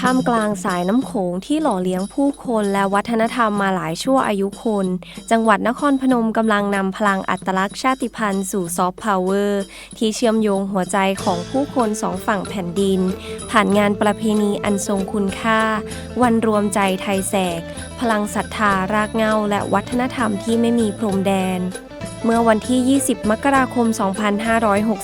ท่ามกลางสายน้ำโขงที่หล่อเลี้ยงผู้คนและวัฒนธรรมมาหลายชั่วอายุคน จังหวัดนครพนมกำลังนำพลังอัตลักษณ์ชาติพันธุ์สู่ซอฟต์พาวเวอร์ ที่เชื่อมโยงหัวใจของผู้คนสองฝั่งแผ่นดิน ผ่านงานประเพณีอันทรงคุณค่า วันรวมใจไทยแสก พลังศรัทธารากเหง้าและวัฒนธรรมที่ไม่มีพรมแดน เมื่อวันที่ 20 มกราคม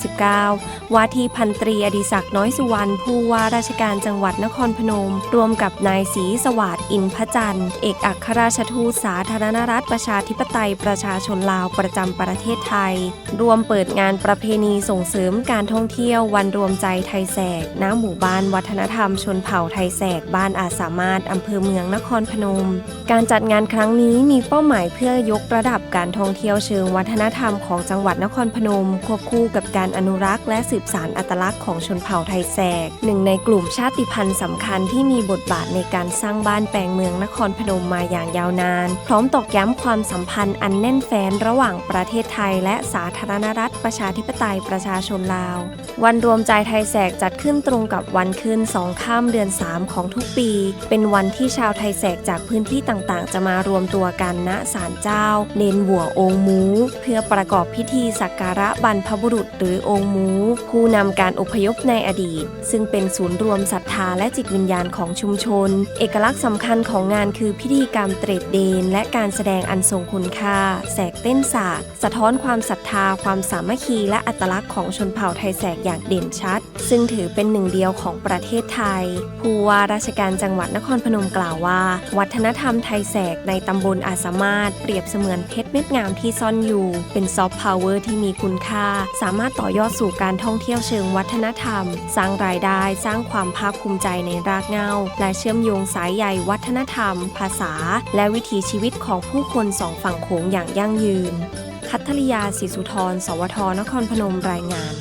2569 ว่าที่พันตรีอดิศักดิ์น้อยสุวรรณผู้ว่าราชการจังหวัดนครพนม รวมกับนายศรีสวัสดิ์อินพระจันทร์ เอกอัครราชทูตสาธารณรัฐประชาธิปไตยประชาชนลาวประจำประเทศไทย รวมเปิดงานประเพณีส่งเสริมการท่องเที่ยววันรวมใจไทยแสกณหมู่บ้านวัฒนธรรมชนเผ่าไทยแสกบ้านอาสามารถอำเภอเมืองนครพนม การจัดงานครั้งนี้มีเป้าหมายเพื่อยกระดับการท่องเที่ยวเชิงวัฒนธรรมของจังหวัดนครพนม ควบคู่กับการอนุรักษ์และสืบสานอัตลักษณ์ของชนเผ่าไทยแสกหนึ่งในกลุ่มชาติพันธุ์สำคัญที่มีบทบาทในการสร้างบ้านแปลงเมืองนครพนมมาอย่างยาวนาน พร้อมตอกย้ำความสัมพันธ์อันแน่นแฟ้นระหว่างประเทศไทย และสาธารณรัฐประชาธิปไตยประชาชนลาว วันรวมใจไทยแสกจัดขึ้นตรงกับวันขึ้นสองข้ามเดือน 3 ของทุกปี เป็นวันที่ชาวไทยแสกจากพื้นที่ต่างๆ จะมารวมตัวกันณศาลเจ้าเนนหัวองมูเพื่อประกอบพิธีสักการะบรรพบุรุษหรือองค์มู ผู้นำการอพยพในอดีต ซึ่งเป็นศูนย์รวมศรัทธาและจิตวิญญาณของชุมชน เอกลักษณ์สำคัญของงานคือพิธีกรรมเตรดเดน และการแสดงอันทรงคุณค่า แสกเต้นสากสะท้อนความศรัทธา ความสามัคคี และอัตลักษณ์ของชนเผ่าไทยแสกอย่างเด่นชัด ซึ่งถือเป็นหนึ่งเดียวของประเทศไทย ผู้ว่าราชการจังหวัดนครพนมกล่าวว่า วัฒนธรรมไทยแสกในตำบลอาสามารถเปรียบเสมือนเพชรเม็ดงามที่ซ่อนอยู่เป็นซอฟต์พาวเวอร์ที่มีคุณค่า สามารถต่อยอดสู่การท่องเที่ยวเชิงวัฒนธรรม สร้างรายได้สร้างความภาคภูมิใจในรากเหง้า และเชื่อมโยงสายใยวัฒนธรรม ภาษา และวิถีชีวิตของผู้คนสองฝั่งโขงอย่างยั่งยืน คัทธริยาศิสุธร สวท นครพนมรายงาน